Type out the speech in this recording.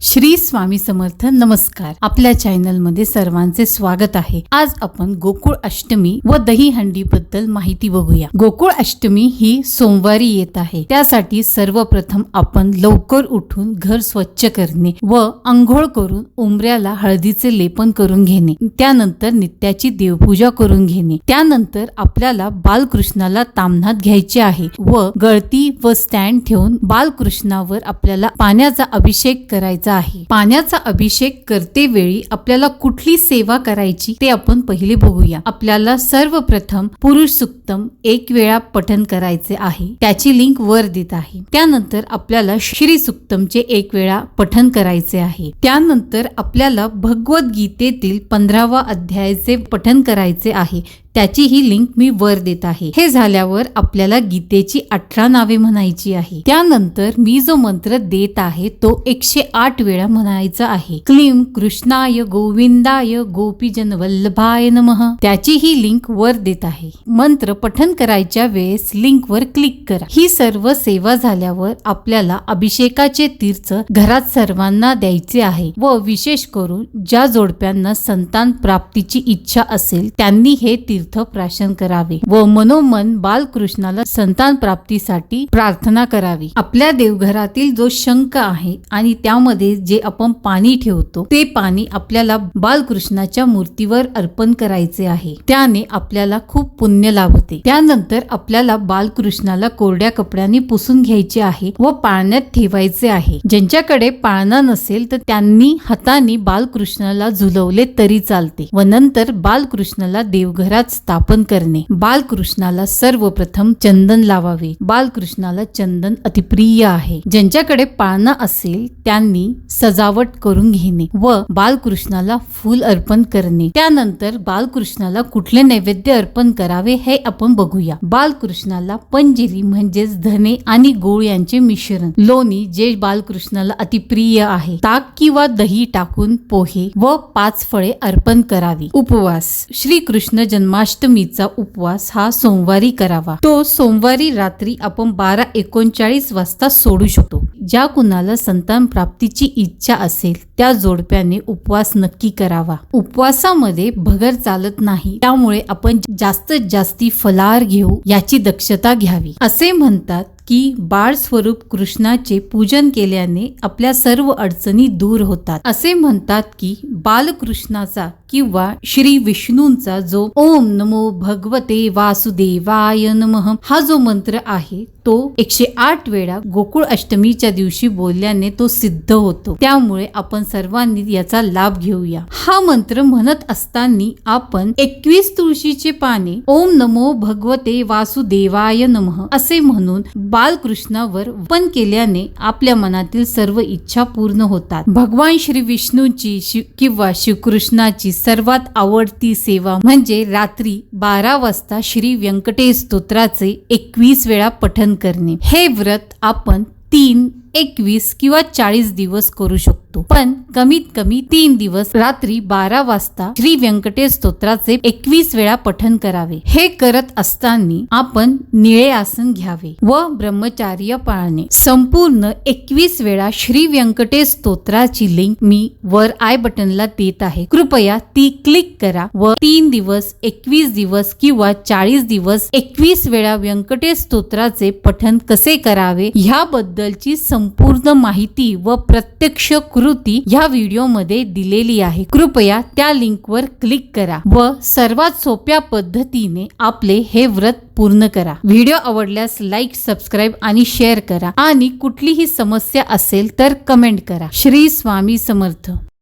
श्री स्वामी समर्थ नमस्कार. आपल्या चॅनलमध्ये सर्वांचे स्वागत आहे. आज आपण गोकुळ अष्टमी व दहीहंडी बद्दल माहिती बघूया. गोकुळ अष्टमी ही सोमवारी येत आहे. त्यासाठी सर्वप्रथम आपण लवकर उठून घर स्वच्छ करणे व अंघोळ करून उमऱ्याला हळदीचे लेपन करून घेणे. त्यानंतर नित्याची देवपूजा करून घेणे. त्यानंतर आपल्याला बालकृष्णाला तामनात घ्यायचे आहे व गळती व स्टँड ठेवून बालकृष्णावर आपल्याला पाण्याचा अभिषेक करायचा आहे. पाण्याचा अभिषेक करते वेळी आपल्याला कुठली सेवा करायची ते आपण पहिले बघूया. आपल्याला सर्वप्रथम पुरुष सुक्तम एक वेळा पठन करायचे आहे. त्याची लिंक वर देत आहे. त्यानंतर आपल्याला श्री सुक्तमचे एक वेळा पठन करायचे आहे. त्यानंतर आपल्याला भगवद्गीतेतील पंधरावा अध्यायाचे पठन करायचे आहे. त्याची ही लिंक मी वर देत आहे. हे झाल्यावर आपल्याला गीतेची अठरा नावे म्हणायची आहे. त्यानंतर मी जो मंत्र देत आहे तो एकशे आठ वेळा म्हणायचा आहे. क्लीम कृष्णाय गोविंदाय गोपीजन वल्लभाय नमः. त्याची ही लिंक वर देत आहे. मंत्र पठन करायच्या वेळेस लिंक वर क्लिक करा. ही सर्व सेवा झाल्यावर आपल्याला अभिषेकाचे तीर्थ घरात सर्वांना द्यायचे आहे व विशेष करून ज्या जोडप्यांना संतान प्राप्तीची इच्छा असेल त्यांनी हे तीर्थ तीर्थ प्राशन करावे व मनोमन बालकृष्णाला संतान प्राप्तीसाठी प्रार्थना करावी. आपल्या देवघरातील जो शंख आहे आणि त्यामध्ये जे आपण पाणी ठेवतो ते पाणी आपल्याला बालकृष्णाच्या मूर्तीवर अर्पण करायचे आहे. त्याने आपल्याला खूप पुण्य लाभते. त्यानंतर आपल्याला बालकृष्णाला कोरड्या कपड्याने पुसून घ्यायचे आहे व पाळण्यात ठेवायचे आहे. ज्यांच्याकडे पाळणा नसेल तर त्यांनी हाताने बालकृष्णाला झुलवले तरी चालते व नंतर बालकृष्णाला देवघरात स्थापन करणे. बालकृष्णाला सर्वप्रथम चंदन लावावे. बालकृष्णाला चंदन अतिप्रिय आहे. ज्यांच्याकडे पाळणा असेल त्यांनी सजावट करून घेणे व बालकृष्णाला फूल अर्पण करणे. त्यानंतर बालकृष्णाला कुठले नैवेद्य अर्पण करावे हे आपण बघूया. बालकृष्णाला पंजिरी म्हणजेच धने आणि गोळ यांचे मिश्रण. लोणी जे बालकृष्णाला अतिप्रिय आहे ताक किंवा दही टाकून पोहे व पाच फळे अर्पण करावी. उपवास. श्री कृष्ण जन्माष्टमीचा उपवास हा सोमवारी करावा. तो सोमवारी रात्री आपण बारा एकोणचाळीस वाजता सोडू शकतो. ज्या कुणाला संतान प्राप्तीची इच्छा असेल त्या जोडप्याने उपवास नक्की करावा. उपवासामध्ये भगर चालत नाही त्यामुळे आपण जास्तीत जास्ती फलाहार घेऊ याची दक्षता घ्यावी. असे म्हणतात की बाळ स्वरूप कृष्णाचे पूजन केल्याने आपल्या सर्व अडचणी दूर होतात. असे म्हणतात की बालकृष्णाचा किंवा श्री विष्णूंचा जो ओम नमो भगवते वासुदेवाय नमः हा जो मंत्र आहे तो एकशे आठ वेळा गोकुळ अष्टमीच्या दिवशी बोलल्याने तो सिद्ध होतो. त्यामुळे आपण सर्वांनी याचा लाभ घेऊया. हा मंत्र म्हणत असताना आपण एकवीस तुळशीचे पाने ओम नमो भगवते वासुदेवाय नमः असे म्हणून बालकृष्णावर पण केल्याने आपल्या मनातील सर्व इच्छा पूर्ण होतात. भगवान श्री विष्णूंची शिव किंवा श्रीकृष्णाची सर्वात आवडती सेवा म्हणजे रात्री बारा वाजता श्री व्यंकटेश स्तोत्राचे एकवीस वेळा पठन करणे. हे व्रत आपण तीन एकवीस किंवा चाळीस दिवस करू शकतो. पण कमीत कमी तीन दिवस रात्री बारा वाजता श्री व्यंकटेश स्तोत्राचे एकवीस वेळा पठन करावे. हे करत असताना आपण निळे आसन घ्यावे व ब्रह्मचार्य पाळणे. संपूर्ण एकवीस वेळा श्री व्यंकटेश स्तोत्राची लिंक मी वर आय बटनला देत आहे. कृपया ती क्लिक करा व तीन दिवस एकवीस दिवस किंवा चाळीस दिवस एकवीस वेळा व्यंकटेश स्तोत्राचे पठन कसे करावे? ह्याबद्दलची संपूर्ण माहिती व प्रत्यक्ष कृती ह्या व्हिडिओमध्ये दिलेली आहे. कृपया त्या लिंकवर क्लिक करा व सर्वात सोप्या पद्धतीने आपले हे व्रत पूर्ण करा. व्हिडिओ आवडल्यास लाईक सबस्क्राईब आणि शेअर करा. आणि कुठलीही समस्या असेल तर कमेंट करा. श्री स्वामी समर्थ.